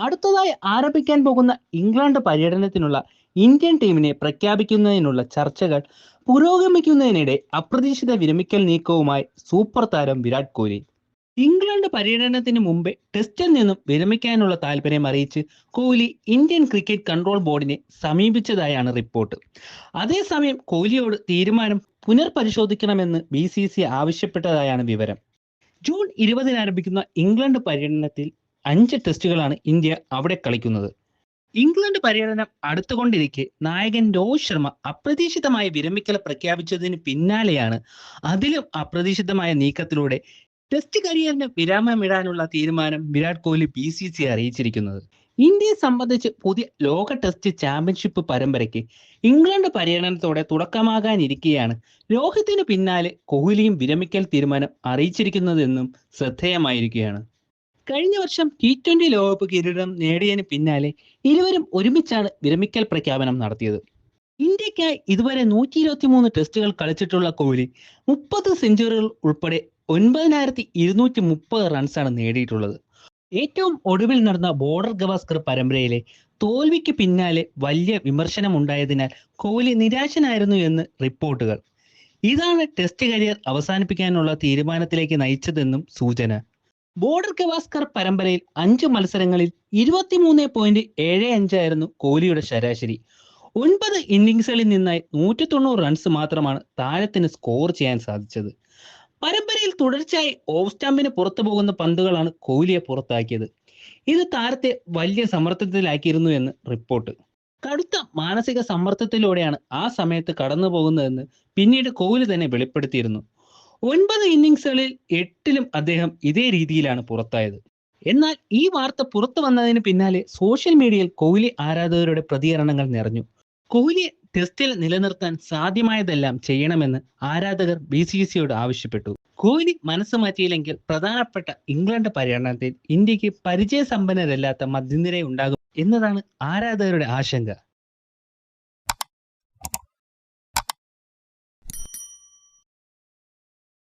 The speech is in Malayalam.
അടുത്തതായി ആരംഭിക്കാൻ പോകുന്ന ഇംഗ്ലണ്ട് പര്യടനത്തിനുള്ള ഇന്ത്യൻ ടീമിനെ പ്രഖ്യാപിക്കുന്നതിനുള്ള ചർച്ചകൾ പുരോഗമിക്കുന്നതിനിടെ അപ്രതീക്ഷിത വിരമിക്കൽ നീക്കവുമായി സൂപ്പർ താരം വിരാട് കോഹ്ലി. ഇംഗ്ലണ്ട് പര്യടനത്തിന് മുമ്പേ ടെസ്റ്റിൽ നിന്നും വിരമിക്കാനുള്ള താല്പര്യം അറിയിച്ച് കോഹ്ലി ഇന്ത്യൻ ക്രിക്കറ്റ് കൺട്രോൾ ബോർഡിനെ സമീപിച്ചതായാണ് റിപ്പോർട്ട്. അതേസമയം കോഹ്ലിയോട് തീരുമാനം പുനർപരിശോധിക്കണമെന്ന് ബി ആവശ്യപ്പെട്ടതായാണ് വിവരം. ജൂൺ ഇരുപതിന് ആരംഭിക്കുന്ന ഇംഗ്ലണ്ട് പര്യടനത്തിൽ അഞ്ച് ടെസ്റ്റുകളാണ് ഇന്ത്യ അവിടെ കളിക്കുന്നത്. ഇംഗ്ലണ്ട് പര്യടനം അടുത്തുകൊണ്ടിരിക്കെ നായകൻ രോഹിത് ശർമ്മ അപ്രതീക്ഷിതമായ വിരമിക്കൽ പ്രഖ്യാപിച്ചതിന് പിന്നാലെയാണ് അതിലും അപ്രതീക്ഷിതമായ നീക്കത്തിലൂടെ ടെസ്റ്റ് കരിയറിന് വിരാമമിടാനുള്ള തീരുമാനം Virat Kohli B C C അറിയിച്ചിരിക്കുന്നത്. ഇന്ത്യയെ സംബന്ധിച്ച് പുതിയ ലോക ടെസ്റ്റ് ചാമ്പ്യൻഷിപ്പ് പരമ്പരയ്ക്ക് ഇംഗ്ലണ്ട് പര്യടനത്തോടെ തുടക്കമാകാനിരിക്കെയാണ് രോഹിത്തിന് പിന്നാലെ കോഹ്ലിയും വിരമിക്കൽ തീരുമാനം അറിയിച്ചിരിക്കുന്നതെന്നും ശ്രദ്ധേയമായിരിക്കുകയാണ്. കഴിഞ്ഞ വർഷം ടി ട്വന്റി ലോകകപ്പ് കിരീടം നേടിയതിന് പിന്നാലെ ഇരുവരും ഒരുമിച്ചാണ് വിരമിക്കൽ പ്രഖ്യാപനം നടത്തിയത്. ഇന്ത്യക്കായി ഇതുവരെ നൂറ്റി ഇരുപത്തി മൂന്ന് ടെസ്റ്റുകൾ കളിച്ചിട്ടുള്ള കോഹ്ലി മുപ്പത് സെഞ്ചുറികൾ ഉൾപ്പെടെ ഒൻപതിനായിരത്തി ഇരുന്നൂറ്റി മുപ്പത് റൺസാണ് നേടിയിട്ടുള്ളത്. ഏറ്റവും ഒടുവിൽ നടന്ന ബോർഡർ ഗവാസ്കർ പരമ്പരയിലെ തോൽവിക്ക് പിന്നാലെ വലിയ വിമർശനം ഉണ്ടായതിനാൽ കോഹ്ലി നിരാശനായിരുന്നു എന്ന് റിപ്പോർട്ടുകൾ. ഇതാണ് ടെസ്റ്റ് കരിയർ അവസാനിപ്പിക്കാനുള്ള തീരുമാനത്തിലേക്ക് നയിച്ചതെന്നും സൂചന. ബോർഡർ ഗവാസ്കർ പരമ്പരയിൽ അഞ്ച് മത്സരങ്ങളിൽ ഇരുപത്തിമൂന്ന് പോയിന്റ് ഏഴ് അഞ്ചായിരുന്നു കോഹ്ലിയുടെ ശരാശരി. ഒൻപത് ഇന്നിങ്സുകളിൽ നിന്നായി നൂറ്റി തൊണ്ണൂറ് റൺസ് മാത്രമാണ് താരത്തിന് സ്കോർ ചെയ്യാൻ സാധിച്ചത്. പരമ്പരയിൽ തുടർച്ചയായി ഓഫ് സ്റ്റാമ്പിന് പുറത്തു പോകുന്ന പന്തുകളാണ് കോഹ്ലിയെ പുറത്താക്കിയത്. ഇത് താരത്തെ വലിയ സമ്മർദ്ദത്തിലാക്കിയിരുന്നു എന്ന് റിപ്പോർട്ട് കടുത്ത മാനസിക സമ്മർദ്ദത്തിലൂടെയാണ് ആ സമയത്ത് കടന്നു പോകുന്നതെന്ന് പിന്നീട് കോഹ്ലി തന്നെ വെളിപ്പെടുത്തിയിരുന്നു. ഒൻപത് ഇന്നിങ്സുകളിൽ എട്ടിലും അദ്ദേഹം ഇതേ രീതിയിലാണ് പുറത്തായത്. എന്നാൽ ഈ വാർത്ത പുറത്തു വന്നതിന് പിന്നാലെ സോഷ്യൽ മീഡിയയിൽ കോഹ്ലി ആരാധകരുടെ പ്രതികരണങ്ങൾ നിറഞ്ഞു. കോഹ്ലി ടെസ്റ്റിൽ നിലനിർത്താൻ സാധ്യമായതെല്ലാം ചെയ്യണമെന്ന് ആരാധകർ ബി സി സിയോട് ആവശ്യപ്പെട്ടു. കോഹ്ലി മനസ്സ് മാറ്റിയില്ലെങ്കിൽ പ്രധാനപ്പെട്ട ഇംഗ്ലണ്ട് പര്യടനത്തിൽ ഇന്ത്യയ്ക്ക് പരിചയസമ്പന്നരല്ലാത്ത മധ്യനിര ഉണ്ടാകും എന്നതാണ് ആരാധകരുടെ ആശങ്ക.